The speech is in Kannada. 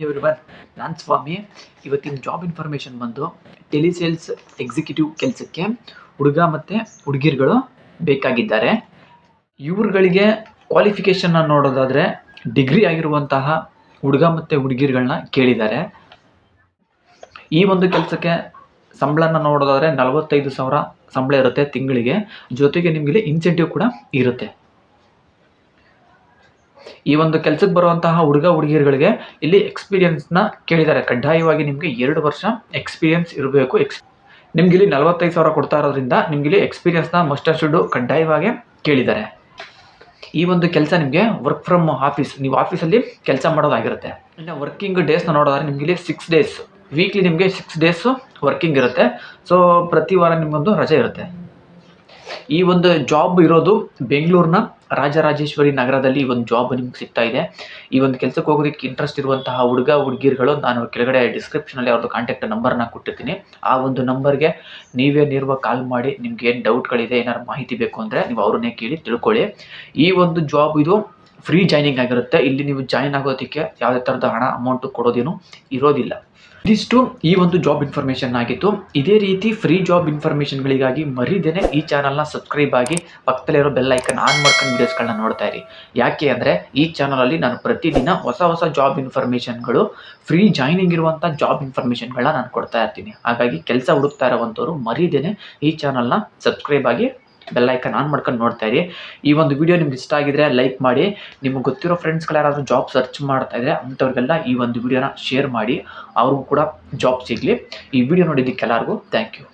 ಎವ್ರಿವನ್ ನಾನು ಸ್ವಾಮಿ. ಇವತ್ತಿನ ಜಾಬ್ ಇನ್ಫಾರ್ಮೇಷನ್ ಬಂದು ಟೆಲಿಸೇಲ್ಸ್ ಎಕ್ಸಿಕ್ಯೂಟಿವ್ ಕೆಲಸಕ್ಕೆ ಹುಡುಗ ಮತ್ತು ಹುಡುಗಿರುಗಳು ಬೇಕಾಗಿದ್ದಾರೆ. ಇವ್ರುಗಳಿಗೆ ಕ್ವಾಲಿಫಿಕೇಷನ್ನ ನೋಡೋದಾದರೆ ಡಿಗ್ರಿ ಆಗಿರುವಂತಹ ಹುಡುಗ ಮತ್ತು ಹುಡುಗಿರುಗಳನ್ನ ಕೇಳಿದ್ದಾರೆ. ಈ ಒಂದು ಕೆಲಸಕ್ಕೆ ಸಂಬಳನ ನೋಡೋದಾದರೆ ನಲವತ್ತೈದು ಸಾವಿರ ಸಂಬಳ ಇರುತ್ತೆ ತಿಂಗಳಿಗೆ. ಜೊತೆಗೆ ನಿಮಗೆ ಇನ್ಸೆಂಟಿವ್ ಕೂಡ ಇರುತ್ತೆ. ಈ ಒಂದು ಕೆಲಸಕ್ಕೆ ಬರುವಂತಹ ಹುಡುಗ ಹುಡುಗಿಯರುಗಳಿಗೆ ಇಲ್ಲಿ ಎಕ್ಸ್ಪೀರಿಯನ್ಸ್ನ ಕೇಳಿದ್ದಾರೆ. ಕಡ್ಡಾಯವಾಗಿ ನಿಮಗೆ ಎರಡು ವರ್ಷ ಎಕ್ಸ್ಪೀರಿಯನ್ಸ್ ಇರಬೇಕು. ಎಕ್ಸ್ ನಿಮ್ಗೆ ಇಲ್ಲಿ ನಲವತ್ತೈದು ಸಾವಿರ ಕೊಡ್ತಾ ಇರೋದ್ರಿಂದ ನಿಮ್ಗೆ ಇಲ್ಲಿ ಎಕ್ಸ್ಪೀರಿಯನ್ಸ್ನ ಮಸ್ಟ್ ಶುಡ್ ಕಡ್ಡಾಯವಾಗಿ ಕೇಳಿದ್ದಾರೆ. ಈ ಒಂದು ಕೆಲಸ ನಿಮಗೆ ವರ್ಕ್ ಫ್ರಮ್ ಆಫೀಸ್ ನೀವು ಆಫೀಸಲ್ಲಿ ಕೆಲಸ ಮಾಡೋದಾಗಿರುತ್ತೆ. ಇನ್ನು ವರ್ಕಿಂಗ್ ಡೇಸ್ನ ನೋಡೋದಾದ್ರೆ ನಿಮ್ಗೆ ಇಲ್ಲಿ ಸಿಕ್ಸ್ ಡೇಸ್ ವೀಕ್ಲಿ ನಿಮಗೆ ಸಿಕ್ಸ್ ಡೇಸು ವರ್ಕಿಂಗ್ ಇರುತ್ತೆ. ಸೊ ಪ್ರತಿ ವಾರ ನಿಮಗೊಂದು ರಜೆ ಇರುತ್ತೆ. ಈ ಒಂದು ಜಾಬ್ ಇರೋದು ಬೆಂಗಳೂರಿನ ರಾಜರಾಜೇಶ್ವರಿ ನಗರದಲ್ಲಿ ಈ ಒಂದು ಜಾಬ್ ನಿಮ್ಗೆ ಸಿಗ್ತಾ ಇದೆ. ಈ ಒಂದು ಕೆಲಸಕ್ಕೆ ಹೋಗೋದಕ್ಕೆ ಇಂಟ್ರೆಸ್ಟ್ ಇರುವಂತಹ ಹುಡುಗ, ಹುಡುಗಿರುಗಳು ನಾನು ಕೆಳಗಡೆ ಡಿಸ್ಕ್ರಿಪ್ಷನಲ್ಲಿ ಅವ್ರದ್ದು ಕಾಂಟ್ಯಾಕ್ಟ್ ನಂಬರ್ನ ಕೊಟ್ಟಿರ್ತೀನಿ. ಆ ಒಂದು ನಂಬರ್ಗೆ ನೀವೇ ನೇರವಾಗಿ ಕಾಲ್ ಮಾಡಿ ನಿಮ್ಗೆ ಏನು ಡೌಟ್ಗಳಿದೆ ಏನಾದ್ರು ಮಾಹಿತಿ ಬೇಕು ಅಂದರೆ ನೀವು ಅವ್ರನ್ನೇ ಕೇಳಿ ತಿಳ್ಕೊಳ್ಳಿ. ಈ ಒಂದು ಜಾಬ್ ಇದು ಫ್ರೀ ಜಾಯ್ನಿಂಗ್ ಆಗಿರುತ್ತೆ. ಇಲ್ಲಿ ನೀವು ಜಾಯ್ನ್ ಆಗೋದಕ್ಕೆ ಯಾವುದೇ ಥರದ ಹಣ ಅಮೌಂಟು ಕೊಡೋದೇನು ಇರೋದಿಲ್ಲ. ಇದಿಷ್ಟು ಈ ಒಂದು ಜಾಬ್ ಇನ್ಫಾರ್ಮೇಷನ್ ಆಗಿತ್ತು. ಇದೇ ರೀತಿ ಫ್ರೀ ಜಾಬ್ ಇನ್ಫಾರ್ಮೇಷನ್ಗಳಿಗಾಗಿ ಮರಿದೇನೆ ಈ ಚಾನಲ್ನ ಸಬ್ಸ್ಕ್ರೈಬ್ ಆಗಿ ಪಕ್ಕದಲ್ಲಿರೋ ಬೆಲ್ ಐಕನ್ ಆನ್ ಮಾಡ್ಕೊಂಡು ವೀಡಿಯೋಸ್ಗಳನ್ನ ನೋಡ್ತಾ ಇರಿ. ಯಾಕೆ ಅಂದರೆ ಈ ಚಾನಲಲ್ಲಿ ನಾನು ಪ್ರತಿದಿನ ಹೊಸ ಹೊಸ ಜಾಬ್ ಇನ್ಫಾರ್ಮೇಷನ್ಗಳು ಫ್ರೀ ಜಾಯ್ನಿಂಗ್ ಇರುವಂಥ ಜಾಬ್ ಇನ್ಫಾರ್ಮೇಷನ್ಗಳನ್ನ ನಾನು ಕೊಡ್ತಾ ಇರ್ತೀನಿ. ಹಾಗಾಗಿ ಕೆಲಸ ಹುಡುಕ್ತಾ ಇರೋವಂಥವ್ರು ಮರಿದೇನೆ ಈ ಚಾನಲ್ನ ಸಬ್ಸ್ಕ್ರೈಬ್ ಆಗಿ ಬೆಲ್ ಐಕನ್ ಆನ್ ಮಾಡ್ಕೊಂಡು ನೋಡ್ತಾ ಇರಿ. ಈ ಒಂದು ವಿಡಿಯೋ ನಿಮ್ಗೆ ಇಷ್ಟ ಆಗಿದ್ರೆ ಲೈಕ್ ಮಾಡಿ. ನಿಮ್ಗೆ ಗೊತ್ತಿರೋ ಫ್ರೆಂಡ್ಸ್ಗಳು ಯಾರಾದರೂ ಜಾಬ್ ಸರ್ಚ್ ಮಾಡ್ತಾ ಇದ್ರೆ ಅಂಥವ್ರಿಗೆಲ್ಲ ಈ ಒಂದು ವಿಡಿಯೋನ ಶೇರ್ ಮಾಡಿ. ಅವ್ರಿಗೂ ಕೂಡ ಜಾಬ್ ಸಿಗಲಿ. ಈ ವಿಡಿಯೋ ನೋಡಿದ್ದಕ್ಕೆ ಎಲ್ಲರಿಗೂ ಥ್ಯಾಂಕ್ ಯು